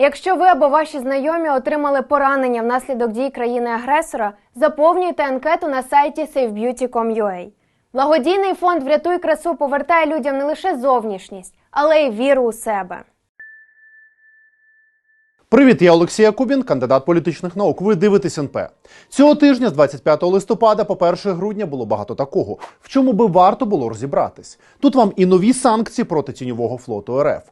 Якщо ви або ваші знайомі отримали поранення внаслідок дій країни-агресора, заповнюйте анкету на сайті savebeauty.com.ua. Благодійний фонд Врятуй красу повертає людям не лише зовнішність, але й віру у себе. Привіт, я Олексій Якубін, кандидат політичних наук. Ви дивитесь НП. Цього тижня, з 25 листопада по 1 грудня, було багато такого, в чому би варто було розібратись. Тут вам і нові санкції проти тіньового флоту РФ.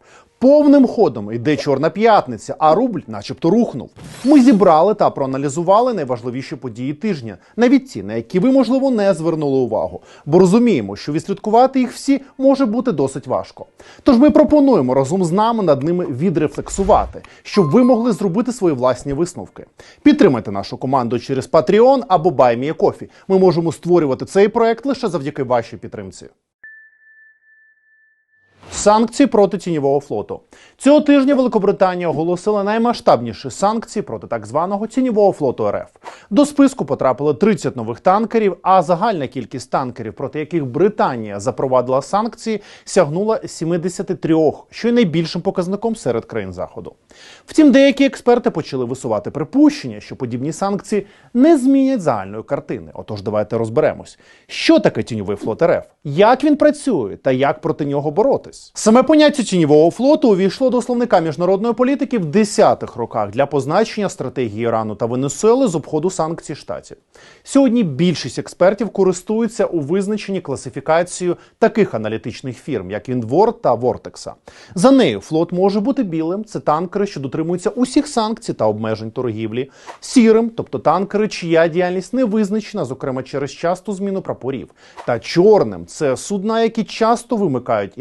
Повним ходом йде Чорна п'ятниця, а рубль, начебто, рухнув. Ми зібрали та проаналізували найважливіші події тижня, навіть ті, на які ви, можливо, не звернули увагу, бо розуміємо, що відслідкувати їх всі може бути досить важко. Тож ми пропонуємо разом з нами над ними відрефлексувати, щоб ви могли зробити свої власні висновки. Підтримайте нашу команду через Patreon або BuyMeACoffee. Ми можемо створювати цей проект лише завдяки вашій підтримці. Санкції проти тіньового флоту цього тижня Великобританія оголосила наймасштабніші санкції проти так званого тіньового флоту РФ. До списку потрапили 30 нових танкерів, а загальна кількість танкерів, проти яких Британія запровадила санкції, сягнула 73, що є найбільшим показником серед країн заходу. Втім, деякі експерти почали висувати припущення, що подібні санкції не змінять загальної картини. Отож, давайте розберемось, що таке тіньовий флот РФ, як він працює та як проти нього боротись. Саме поняття тіньового флоту увійшло до словника міжнародної політики в 10-х роках для позначення стратегії Ірану та Венесуели з обходу санкцій штатів. Сьогодні більшість експертів користуються у визначенні класифікацією таких аналітичних фірм, як Віндворд та Вортекса. За нею флот може бути білим, це танкери, що дотримуються усіх санкцій та обмежень торгівлі, сірим, тобто танкери, чия діяльність не визначена, зокрема через часту зміну прапорів, та чорним це судна, які часто вимикають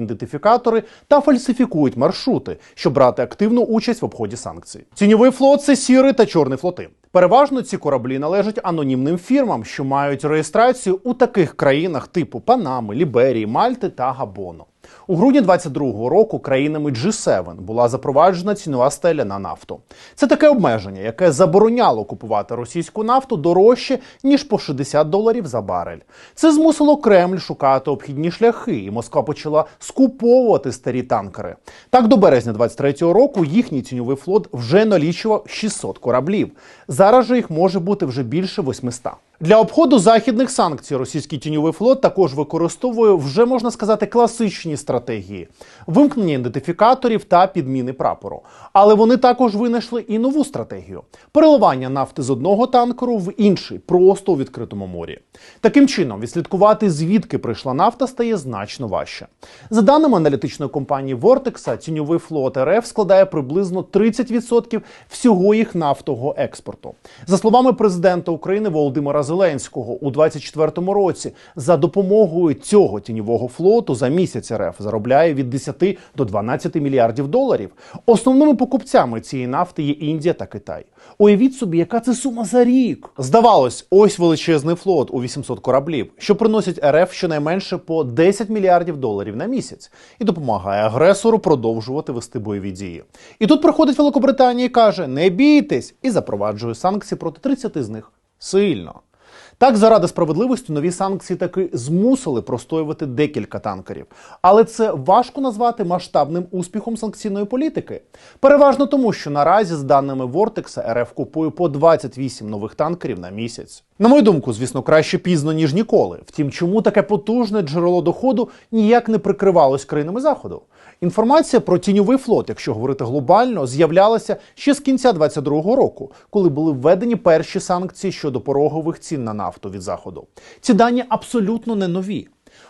ідентифікатори та фальсифікують маршрути, щоб брати активну участь в обході санкцій. Тіньовий флот це сірий та чорний флоти. Переважно ці кораблі належать анонімним фірмам, що мають реєстрацію у таких країнах типу Панами, Ліберії, Мальти та Габону. У грудні 22-го року країнами G7 була запроваджена цінова стеля на нафту. Це таке обмеження, яке забороняло купувати російську нафту дорожче ніж по 60 доларів за барель. Це змусило Кремль шукати обхідні шляхи, і Москва почала скуповувати старі танкери. Так, до березня 23-го року їхній тіньовий флот вже налічував 600 кораблів. Зараз же їх може бути вже більше 800. Для обходу західних санкцій російський тіньовий флот також використовує вже можна сказати класичні стратегії вимкнення ідентифікаторів та підміни прапору. Але вони також винайшли і нову стратегію переливання нафти з одного танкеру в інший, просто у відкритому морі. Таким чином, відслідкувати звідки прийшла нафта стає значно важче. За даними аналітичної компанії Vortex, тіньовий флот РФ складає приблизно 30% всього їх нафтового експорту. За словами президента України Володимира Зеленського, у 2024 році за допомогою цього тіньового флоту за місяць РФ заробляє від 10 до 12 мільярдів доларів. Основними покупцями цієї нафти є Індія та Китай. Уявіть собі, яка це сума за рік. Здавалось, ось величезний флот у 800 кораблів, що приносить РФ щонайменше по 10 мільярдів доларів на місяць і допомагає агресору продовжувати вести бойові дії. І тут приходить Великобританія і каже: не бійтесь, і запроваджує санкції проти 30 з них сильно. Так, заради справедливості нові санкції таки змусили простоювати декілька танкерів. Але це важко назвати масштабним успіхом санкційної політики. Переважно тому, що наразі, з даними Вортекса, РФ купує по 28 нових танкерів на місяць. На мою думку, звісно, краще пізно ніж ніколи. Втім, чому таке потужне джерело доходу ніяк не прикривалось країнами заходу? Інформація про тіньовий флот, якщо говорити глобально, з'являлася ще з кінця 22-го року, коли були введені перші санкції щодо порогових цін на нафту від заходу. Ці дані абсолютно не нові.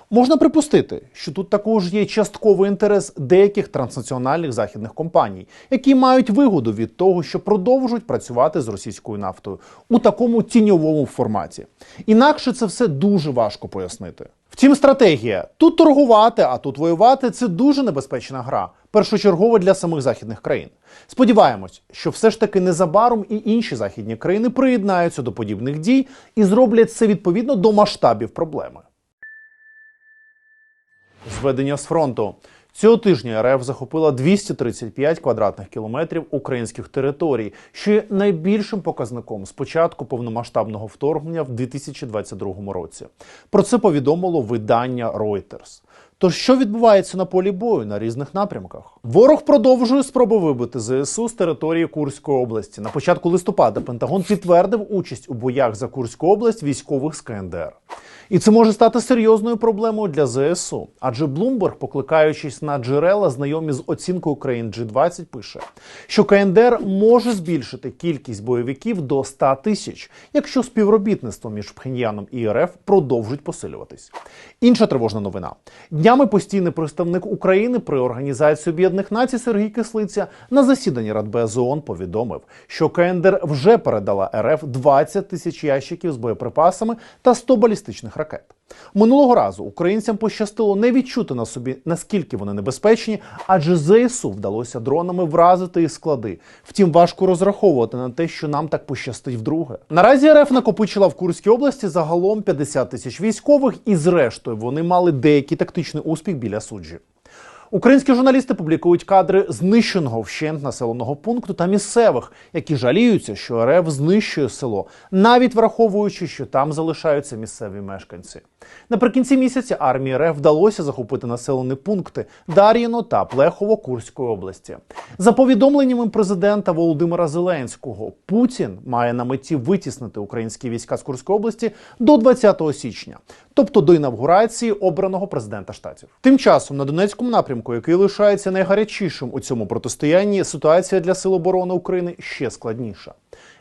Можна припустити, що тут також є частковий інтерес деяких транснаціональних західних компаній, які мають вигоду від того, що продовжують працювати з російською нафтою у такому тіньовому форматі. Інакше це все дуже важко пояснити. Втім, стратегія тут торгувати, а тут воювати це дуже небезпечна гра, першочергово для самих західних країн. Сподіваємось, що все ж таки незабаром і інші західні країни приєднаються до подібних дій і зроблять це відповідно до масштабів проблеми. Зведення з фронту. Цього тижня РФ захопила 235 квадратних кілометрів українських територій, що є найбільшим показником з початку повномасштабного вторгнення в 2022 році. Про це повідомило видання Reuters. Тож що відбувається на полі бою на різних напрямках? Ворог продовжує спроби вибити ЗСУ з території Курської області. На початку листопада Пентагон підтвердив участь у боях за Курську область військових з КНДР. І це може стати серйозною проблемою для ЗСУ. Адже Блумберг, покликаючись на джерела, знайомі з оцінкою країн G20, пише, що КНДР може збільшити кількість бойовиків до 100 тисяч, якщо співробітництво між Пхеньяном і РФ продовжить посилюватись. Інша тривожна новина. Днями постійний представник України при Організації Об'єднаних Націй Сергій Кислиця на засіданні Радбез ООН повідомив, що КНДР вже передала РФ 20 тисяч ящиків з боєприпасами та 100 балістичних ракет. Минулого разу українцям пощастило не відчути на собі, наскільки вони небезпечні, адже ЗСУ вдалося дронами вразити і склади. Втім, важко розраховувати на те, що нам так пощастить вдруге. Наразі РФ накопичила в Курській області загалом 50 тисяч військових, і зрештою вони мали деякий тактичний успіх біля суджі. Українські журналісти публікують кадри знищеного вщент населеного пункту та місцевих, які жаліються, що РФ знищує село, навіть враховуючи, що там залишаються місцеві мешканці. Наприкінці місяця армії РФ вдалося захопити населені пункти Дар'їно та Плехово Курської області. За повідомленнями президента Володимира Зеленського, Путін має на меті витіснити українські війська з Курської області до 20 січня, тобто до інавгурації обраного президента штатів. Тим часом на Донецькому напрямку, який лишається найгарячішим у цьому протистоянні, ситуація для Сил оборони України ще складніша.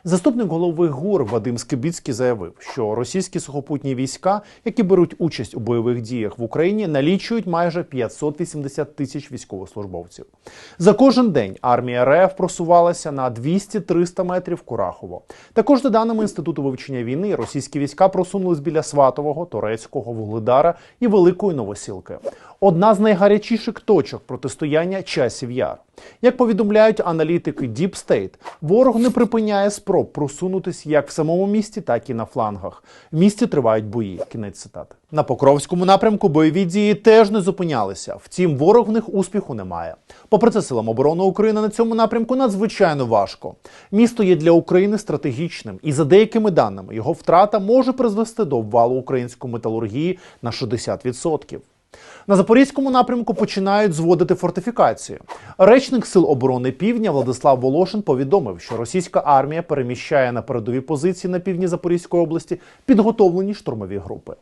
Заступник голови ГУР Вадим Скибіцький заявив, що російські сухопутні війська, які беруть участь у бойових діях в Україні, налічують майже 580 тисяч військовослужбовців. За кожен день армія РФ просувалася на 200-300 метрів Курахово. Також, за даними інституту вивчення війни, російські війська просунулись біля Сватового, Торецького, Вугледара і Великої Новосілки. Одна з найгарячіших точок протистояння часів яр. Як повідомляють аналітики Deep State, ворог не припиняє спроб просунутись як в самому місті, так і на флангах. В місті тривають бої. Кінець цитати. На Покровському напрямку бойові дії теж не зупинялися. Втім, ворог в них успіху немає. Попри це, силам оборони України на цьому напрямку надзвичайно важко. Місто є для України стратегічним, і за деякими даними його втрата може призвести до обвалу української металургії на 60%. На запорізькому напрямку починають зводити фортифікації. Речник сил оборони Півдня Владислав Волошин повідомив, що російська армія переміщає на передові позиції на півдні Запорізької області підготовлені штурмові групи.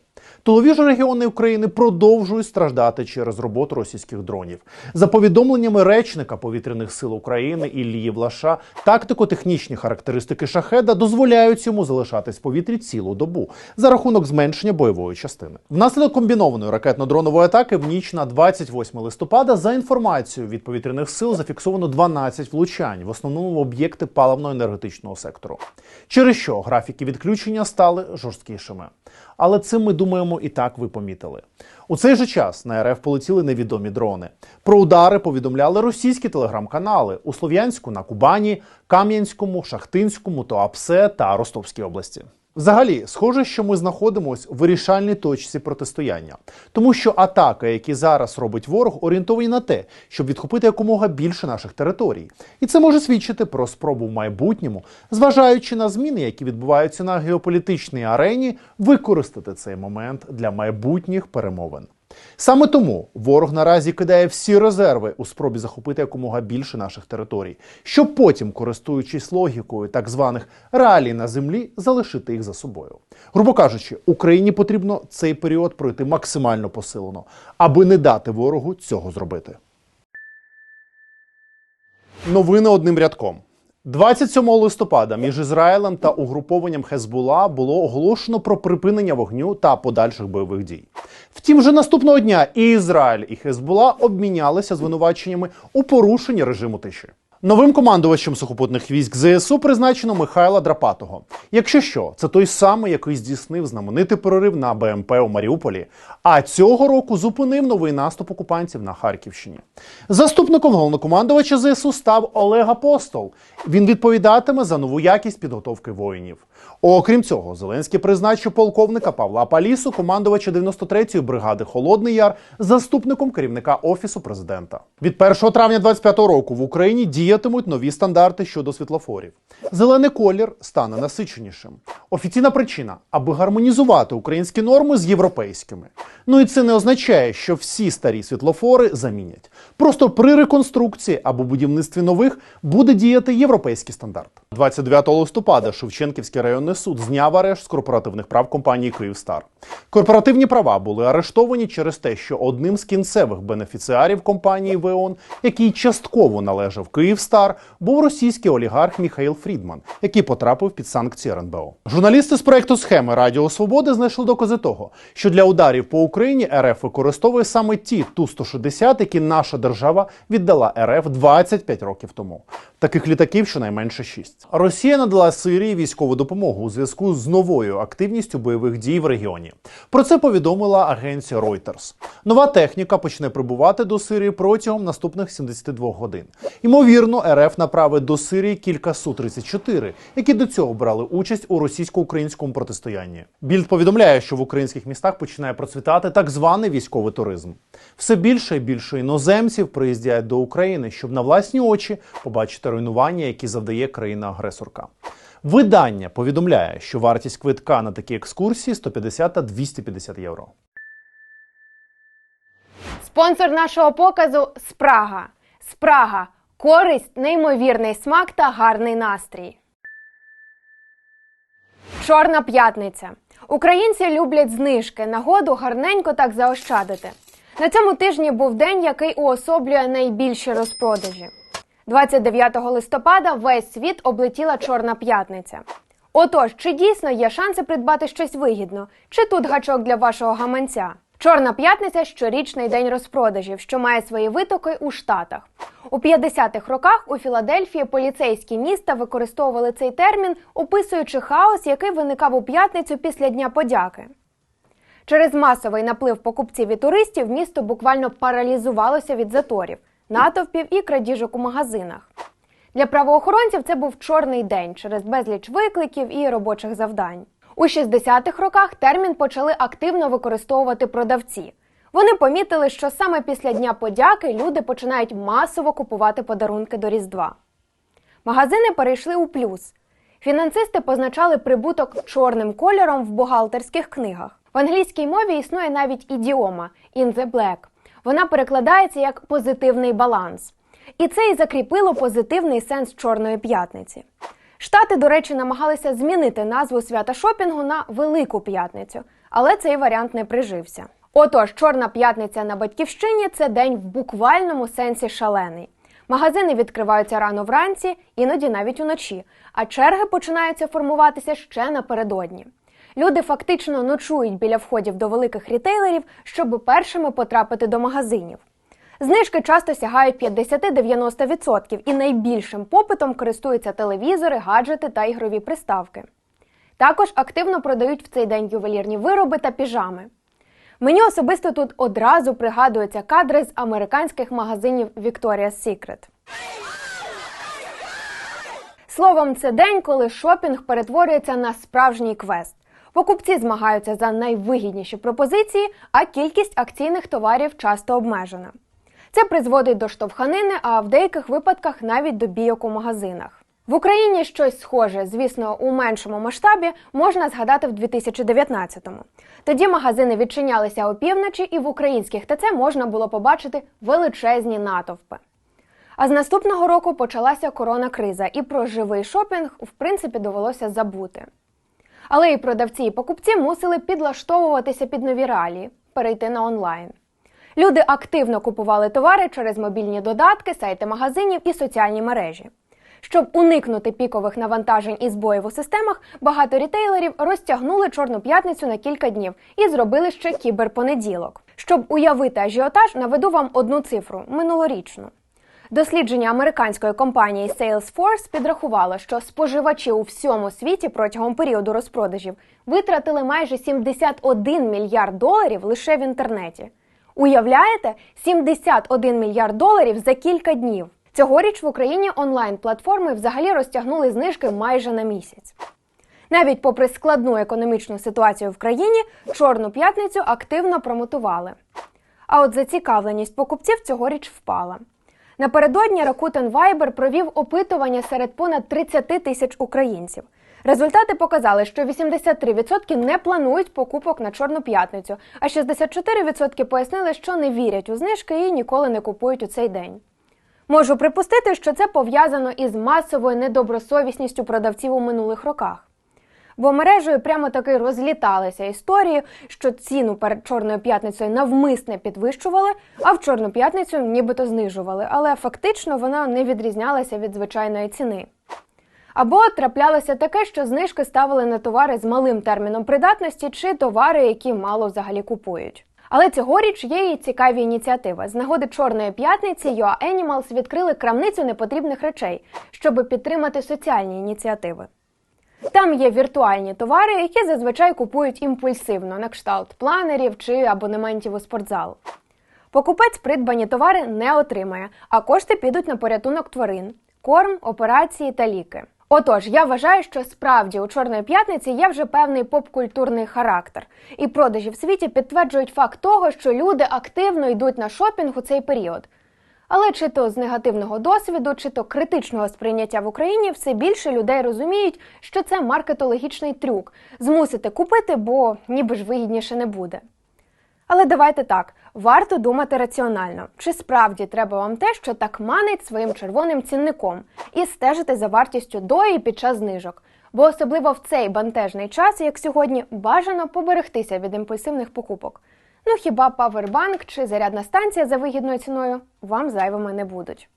Тилові ж регіони України продовжують страждати через роботу російських дронів. За повідомленнями речника повітряних сил України Іллії Влаша, тактико-технічні характеристики шахеда дозволяють йому залишатись в повітрі цілу добу за рахунок зменшення бойової частини. Внаслідок комбінованої ракетно-дронової атаки в ніч на 28 листопада, за інформацією від повітряних сил, зафіксовано 12 влучань, в основному в об'єкти паливно-енергетичного сектору. Через що графіки відключення стали жорсткішими. Але цим ми думаємо, і так ви помітили. У цей же час на РФ полетіли невідомі дрони. Про удари повідомляли російські телеграм-канали у Слов'янську на Кубані, Кам'янському, Шахтинському, Туапсе та Ростовській області. Взагалі, схоже, що ми знаходимося в вирішальній точці протистояння, тому що атаки, які зараз робить ворог, орієнтовані на те, щоб відхопити якомога більше наших територій, і це може свідчити про спробу в майбутньому, зважаючи на зміни, які відбуваються на геополітичній арені, використати цей момент для майбутніх перемовин. Саме тому ворог наразі кидає всі резерви у спробі захопити якомога більше наших територій, щоб потім, користуючись логікою так званих реалій на землі, залишити їх за собою. Грубо кажучи, Україні потрібно цей період пройти максимально посилено, аби не дати ворогу цього зробити. Новини одним рядком. 27 листопада між Ізраїлем та угрупованням Хезбула було оголошено про припинення вогню та подальших бойових дій. Втім, вже наступного дня і Ізраїль, і Хезбула обмінялися звинуваченнями у порушенні режиму тиші. Новим командувачем сухопутних військ ЗСУ призначено Михайла Драпатого. Якщо що, це той самий, який здійснив знаменитий прорив на БМП у Маріуполі, а цього року зупинив новий наступ окупантів на Харківщині. Заступником головнокомандувача ЗСУ став Олег Апостол. Він відповідатиме за нову якість підготовки воїнів. Окрім цього, Зеленський призначив полковника Павла Палісу, командувача 93-ї бригади Холодний Яр, заступником керівника офісу президента. Від 1 травня 25 року в Україні діє діятимуть нові стандарти щодо світлофорів. Зелений колір стане насиченішим. Офіційна причина, аби гармонізувати українські норми з європейськими. Ну і це не означає, що всі старі світлофори замінять. Просто при реконструкції або будівництві нових буде діяти європейський стандарт. 29 листопада Шевченківський районний суд зняв арешт з корпоративних прав компанії Київстар. Корпоративні права були арештовані через те, що одним з кінцевих бенефіціарів компанії ВЕОН, який частково належав Київстар, був російський олігарх Міхаїл Фрідман, який потрапив під санкції РНБО. Журналісти з проекту схеми Радіо Свободи знайшли докази того, що для ударів по Україні РФ використовує саме ті Ту-160, які наша держава віддала РФ 25 років тому. Таких літаків щонайменше 6. Росія надала Сирії військову допомогу у зв'язку з новою активністю бойових дій в регіоні. Про це повідомила агенція Reuters. Нова техніка почне прибувати до Сирії протягом наступних 72 годин. Ймовірно, РФ направить до Сирії кілька Су-34, які до цього брали участь у російсько-українському протистоянні. Більд повідомляє, що в українських містах починає процвітати так званий військовий туризм. Все більше і більше іноземців приїздять до України, щоб на власні очі побачити руйнування, які завдає країна-агресорка. Видання повідомляє, що вартість квитка на такі екскурсії 150 та 250 євро. Спонсор нашого показу Спрага. Спрага користь, неймовірний смак та гарний настрій. Чорна п'ятниця. Українці люблять знижки, нагоду гарненько так заощадити. На цьому тижні був день, який уособлює найбільші розпродажі. 29 листопада весь світ облетіла Чорна п'ятниця. Отож, чи дійсно є шанси придбати щось вигідно, чи тут гачок для вашого гаманця? Чорна п'ятниця щорічний день розпродажів, що має свої витоки у Штатах. У 50-х роках у Філадельфії поліцейські міста використовували цей термін, описуючи хаос, який виникав у п'ятницю після Дня подяки. Через масовий наплив покупців і туристів місто буквально паралізувалося від заторів, натовпів і крадіжок у магазинах. Для правоохоронців це був чорний день через безліч викликів і робочих завдань. У 60-х роках термін почали активно використовувати продавці. Вони помітили, що саме після Дня подяки люди починають масово купувати подарунки до Різдва. Магазини перейшли у плюс. Фінансисти позначали прибуток чорним кольором в бухгалтерських книгах. В англійській мові існує навіть ідіома «in the black». Вона перекладається як позитивний баланс. І це і закріпило позитивний сенс Чорної п'ятниці. Штати, до речі, намагалися змінити назву свята шопінгу на Велику п'ятницю, але цей варіант не прижився. Отож, Чорна п'ятниця на батьківщині це день в буквальному сенсі шалений. Магазини відкриваються рано вранці, іноді навіть уночі, а черги починаються формуватися ще напередодні. Люди фактично ночують біля входів до великих рітейлерів, щоб першими потрапити до магазинів. Знижки часто сягають 50-90% і найбільшим попитом користуються телевізори, гаджети та ігрові приставки. Також активно продають в цей день ювелірні вироби та піжами. Мені особисто тут одразу пригадуються кадри з американських магазинів Victoria's Secret. Словом, це день, коли шопінг перетворюється на справжній квест. Покупці змагаються за найвигідніші пропозиції, а кількість акційних товарів часто обмежена. Це призводить до штовханини, а в деяких випадках навіть до бійок у магазинах. В Україні щось схоже, звісно, у меншому масштабі можна згадати в 2019-му. Тоді магазини відчинялися опівночі, і в українських ТЦ можна було побачити величезні натовпи. А з наступного року почалася коронакриза, і про живий шопінг, в принципі, довелося забути. Але і продавці, і покупці мусили підлаштовуватися під нові реалії, перейти на онлайн. Люди активно купували товари через мобільні додатки, сайти магазинів і соціальні мережі. Щоб уникнути пікових навантажень і збоїв у системах, багато рітейлерів розтягнули Чорну п'ятницю на кілька днів і зробили ще кіберпонеділок. Щоб уявити ажіотаж, наведу вам одну цифру минулорічну. Дослідження американської компанії Salesforce підрахувало, що споживачі у всьому світі протягом періоду розпродажів витратили майже 71 мільярд доларів лише в інтернеті. Уявляєте, 71 мільярд доларів за кілька днів. Цьогоріч в Україні онлайн-платформи взагалі розтягнули знижки майже на місяць. Навіть попри складну економічну ситуацію в країні, Чорну п'ятницю активно промотували. А от зацікавленість покупців цьогоріч впала. Напередодні Rakuten Viber провів опитування серед понад 30 тисяч українців. Результати показали, що 83% не планують покупок на Чорну п'ятницю, а 64% пояснили, що не вірять у знижки і ніколи не купують у цей день. Можу припустити, що це пов'язано із масовою недобросовісністю продавців у минулих роках. Бо мережею прямо таки розліталися історії, що ціну перед Чорною п'ятницею навмисне підвищували, а в Чорну п'ятницю нібито знижували, але фактично вона не відрізнялася від звичайної ціни. Або траплялося таке, що знижки ставили на товари з малим терміном придатності чи товари, які мало взагалі купують. Але цьогоріч є і цікаві ініціативи. З нагоди Чорної п'ятниці UA Animals відкрили крамницю непотрібних речей, щоб підтримати соціальні ініціативи. Там є віртуальні товари, які зазвичай купують імпульсивно, на кшталт планерів чи абонементів у спортзал. Покупець придбані товари не отримає, а кошти підуть на порятунок тварин, корм, операції та ліки. Отож, я вважаю, що справді у Чорної п'ятниці є вже певний попкультурний характер, і продажі в світі підтверджують факт того, що люди активно йдуть на шопінг у цей період. Але чи то з негативного досвіду, чи то критичного сприйняття в Україні все більше людей розуміють, що це маркетологічний трюк змусити купити, бо ніби ж вигідніше не буде. Але давайте так, варто думати раціонально, чи справді треба вам те, що так манить своїм червоним цінником, і стежити за вартістю до і під час знижок. Бо особливо в цей бантежний час, як сьогодні, бажано поберегтися від імпульсивних покупок. Ну хіба павербанк чи зарядна станція за вигідною ціною вам зайвими не будуть.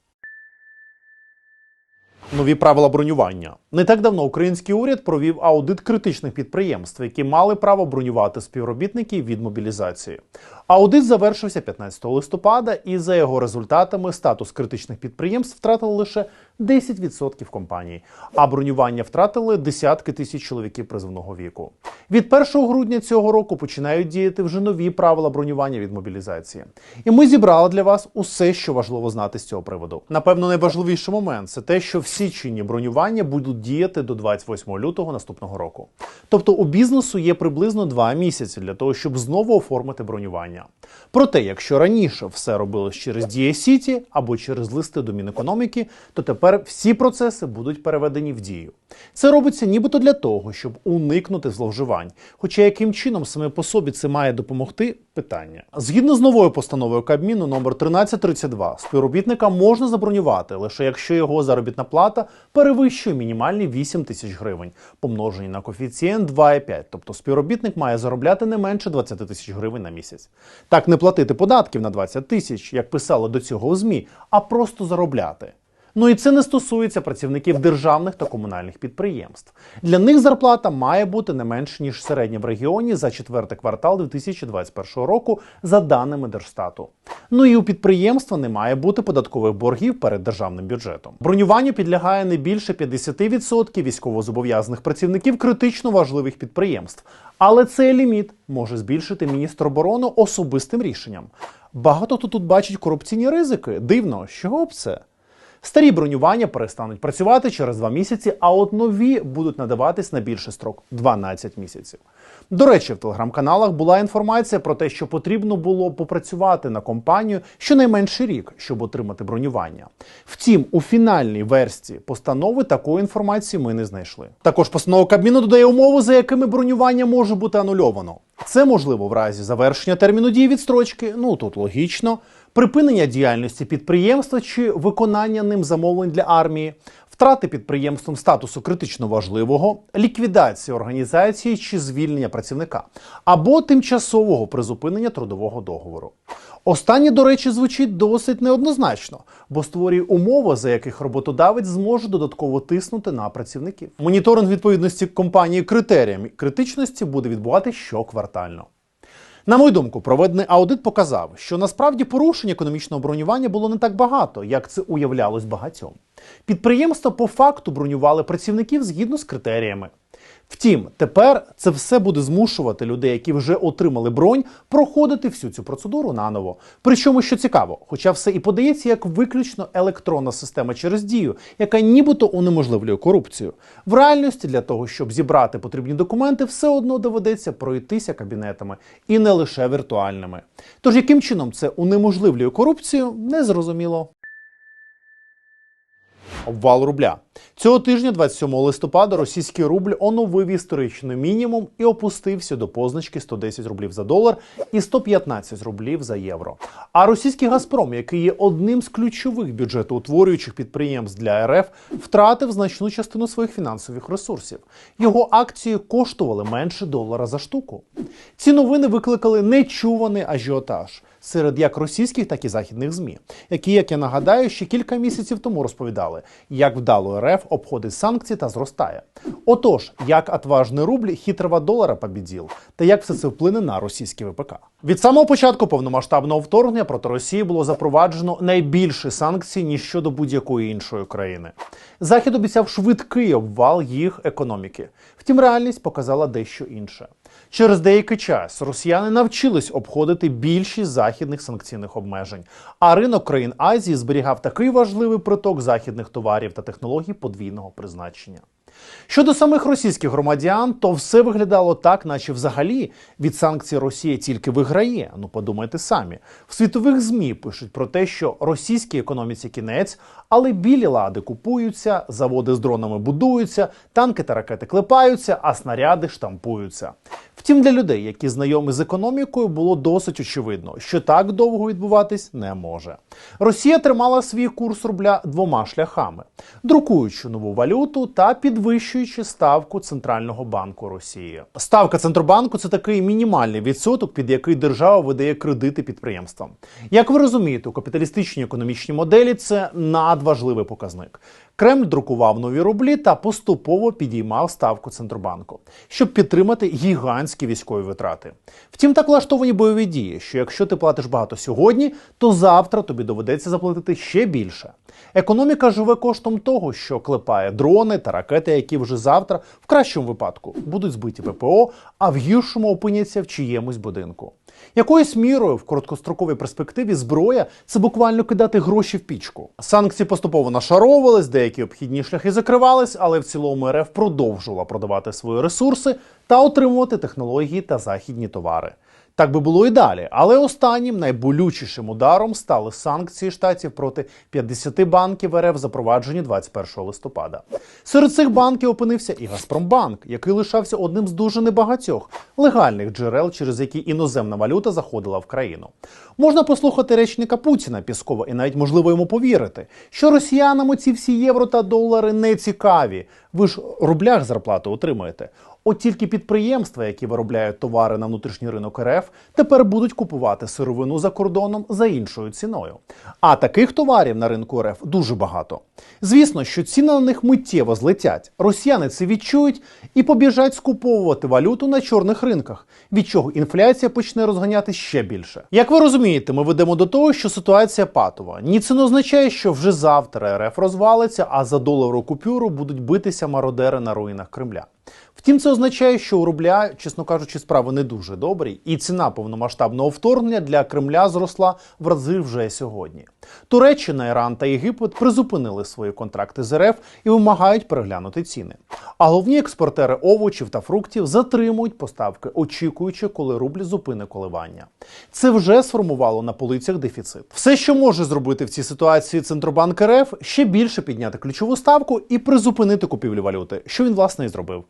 Нові правила бронювання. Не так давно український уряд провів аудит критичних підприємств, які мали право бронювати співробітників від мобілізації. Аудит завершився 15 листопада, і за його результатами статус критичних підприємств втратили лише 10% компаній, а бронювання втратили десятки тисяч чоловіків призовного віку. Від 1 грудня цього року починають діяти вже нові правила бронювання від мобілізації. І ми зібрали для вас усе, що важливо знати з цього приводу. Напевно, найважливіший момент це те, що всі чинні бронювання будуть діяти до 28 лютого наступного року. Тобто у бізнесу є приблизно два місяці для того, щоб знову оформити бронювання. Проте, якщо раніше все робилось через Дія Сіті або через листи до Мінекономіки, то тепер всі процеси будуть переведені в дію. Це робиться нібито для того, щоб уникнути зловживань. Хоча яким чином саме по собі це має допомогти питання. Згідно з новою постановою Кабміну номер 1332, співробітника можна забронювати лише якщо його заробітна плата перевищує мінімальні 8 тисяч гривень, помножені на коефіцієнт 2,5. Тобто співробітник має заробляти не менше 20 тисяч гривень на місяць. Так не платити податків на 20 тисяч, як писали до цього в ЗМІ, а просто заробляти. Ну і це не стосується працівників державних та комунальних підприємств. Для них зарплата має бути не менше ніж середня в регіоні за четвертий квартал 2021 року, за даними Держстату. Ну і у підприємства не має бути податкових боргів перед державним бюджетом. Бронюванню підлягає не більше 50% військовозобов'язаних працівників критично важливих підприємств. Але цей ліміт може збільшити міністр оборони особистим рішенням. Багато хто тут бачить корупційні ризики. Дивно, чого б це? Старі бронювання перестануть працювати через два місяці, а от нові будуть надаватись на більший строк 12 місяців. До речі, в телеграм-каналах була інформація про те, що потрібно було попрацювати на компанію щонайменше рік, щоб отримати бронювання. Втім, у фінальній версії постанови такої інформації ми не знайшли. Також постанова Кабміну додає умови, за якими бронювання може бути анульовано. Це можливо в разі завершення терміну дії відстрочки, ну тут логічно, припинення діяльності підприємства чи виконання ним замовлень для армії, втрати підприємством статусу критично важливого, ліквідація організації чи звільнення працівника, або тимчасового призупинення трудового договору. Останнє, до речі, звучить досить неоднозначно, бо створює умови, за яких роботодавець зможе додатково тиснути на працівників. Моніторинг відповідності компанії критеріям критичності буде відбувати щоквартально. На мою думку, проведений аудит показав, що насправді порушень економічного бронювання було не так багато, як це уявлялось багатьом. Підприємства по факту бронювали працівників згідно з критеріями. Втім, тепер це все буде змушувати людей, які вже отримали бронь, проходити всю цю процедуру наново. Причому, що цікаво, хоча все і подається як виключно електронна система через дію, яка нібито унеможливлює корупцію. В реальності для того, щоб зібрати потрібні документи, все одно доведеться пройтися кабінетами і не лише віртуальними. Тож яким чином це унеможливлює корупцію, незрозуміло. Обвал рубля. Цього тижня, 27 листопада, російський рубль оновив історичний мінімум і опустився до позначки 110 рублів за долар і 115 рублів за євро. А російський Газпром, який є одним з ключових бюджетоутворюючих підприємств для РФ, втратив значну частину своїх фінансових ресурсів. Його акції коштували менше долара за штуку. Ці новини викликали нечуваний ажіотаж серед як російських, так і західних змі, які, як я нагадаю, ще кілька місяців тому розповідали, як вдало РФ обходить санкції та зростає. Отож, як отважний рубль хитрого долара побіділ, та як все це вплине на російські ВПК. Від самого початку повномасштабного вторгнення проти Росії було запроваджено найбільші санкції ніж щодо будь-якої іншої країни. Захід обіцяв швидкий обвал їх економіки. Втім, реальність показала дещо інше. Через деякий час росіяни навчились обходити більшість західних санкційних обмежень, а ринок країн Азії зберігав такий важливий приток західних товарів та технологій подвійного призначення. Щодо самих російських громадян, то все виглядало так, наче взагалі від санкцій Росія тільки виграє. Ну подумайте самі. В світових змі пишуть про те, що російській економіці кінець, але білі лади купуються, заводи з дронами будуються, танки та ракети клепаються, а снаряди штампуються. Втім, для людей, які знайомі з економікою, було досить очевидно, що так довго відбуватись не може. Росія тримала свій курс рубля двома шляхами: друкуючи нову валюту та підвищуючи ставку Центрального банку Росії. Ставка Центробанку це такий мінімальний відсоток, під який держава видає кредити підприємствам. Як ви розумієте, у капіталістичній економічній моделі це надважливий показник. Кремль друкував нові рублі та поступово підіймав ставку Центробанку, щоб підтримати гігантські військові витрати. Втім, так влаштовані бойові дії, що якщо ти платиш багато сьогодні, то завтра тобі доведеться заплатити ще більше. Економіка живе коштом того, що клепає дрони та ракети, які вже завтра, в кращому випадку, будуть збиті ППО, а в гіршому опиняться в чиємусь будинку. Якоюсь мірою в короткостроковій перспективі зброя це буквально кидати гроші в пічку. Санкції поступово нашаровувались, деякі обхідні шляхи закривались, але в цілому РФ продовжувала продавати свої ресурси та отримувати технології та західні товари. Так би було і далі, але останнім найболючішим ударом стали санкції штатів проти 50 банків РФ, запроваджені 21 листопада. Серед цих банків опинився і Газпромбанк, який лишався одним з дуже небагатьох легальних джерел, через які іноземна валюта заходила в країну. Можна послухати речника Путіна Піскова і навіть можливо йому повірити, що росіянам ці всі євро та долари не цікаві. Ви ж рублях зарплату отримуєте. От тільки підприємства, які виробляють товари на внутрішній ринок РФ, тепер будуть купувати сировину за кордоном за іншою ціною. А таких товарів на ринку РФ дуже багато. Звісно, що ціни на них миттєво злетять. Росіяни це відчують і побіжать скуповувати валюту на чорних ринках, від чого інфляція почне розганяти ще більше. Як ви розумієте, ми ведемо до того, що ситуація патова. Ні, це не означає, що вже завтра РФ розвалиться, а за доларову купюру будуть битися мародери на руїнах Кремля. Втім, це означає, що у рубля, чесно кажучи, справи не дуже добрі, і ціна повномасштабного вторгнення для Кремля зросла в рази вже сьогодні. Туреччина, Іран та Єгипет призупинили свої контракти з РФ і вимагають переглянути ціни. А головні експортери овочів та фруктів затримують поставки, очікуючи, коли рубль зупине коливання. Це вже сформувало на полицях дефіцит. Все, що може зробити в цій ситуації Центробанк РФ, ще більше підняти ключову ставку і призупинити купівлю валюти, що він власне і зробив.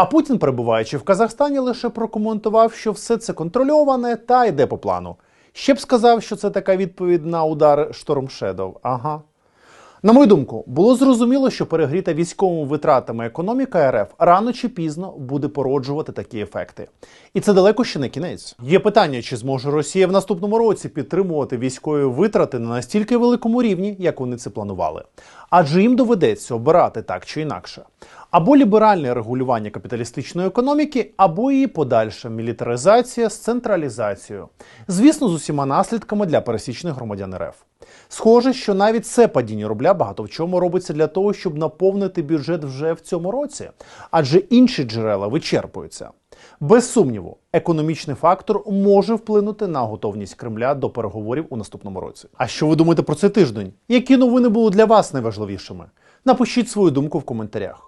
А Путін, перебуваючи в Казахстані, лише прокоментував, що все це контрольоване та йде по плану. Ще б сказав, що це така відповідь на удар Shadow. Ага. На мою думку, було зрозуміло, що перегріта військовими витратами економіка РФ рано чи пізно буде породжувати такі ефекти. І це далеко ще не кінець. Є питання, чи зможе Росія в наступному році підтримувати військові витрати на настільки великому рівні, як вони це планували. Адже їм доведеться обирати так чи інакше. Або ліберальне регулювання капіталістичної економіки, або її подальша мілітаризація з централізацією. Звісно, з усіма наслідками для пересічних громадян РФ. Схоже, що навіть це падіння рубля багато в чому робиться для того, щоб наповнити бюджет вже в цьому році, адже інші джерела вичерпуються. Без сумніву, економічний фактор може вплинути на готовність Кремля до переговорів у наступному році. А що ви думаєте про цей тиждень? Які новини були для вас найважливішими? Напишіть свою думку в коментарях.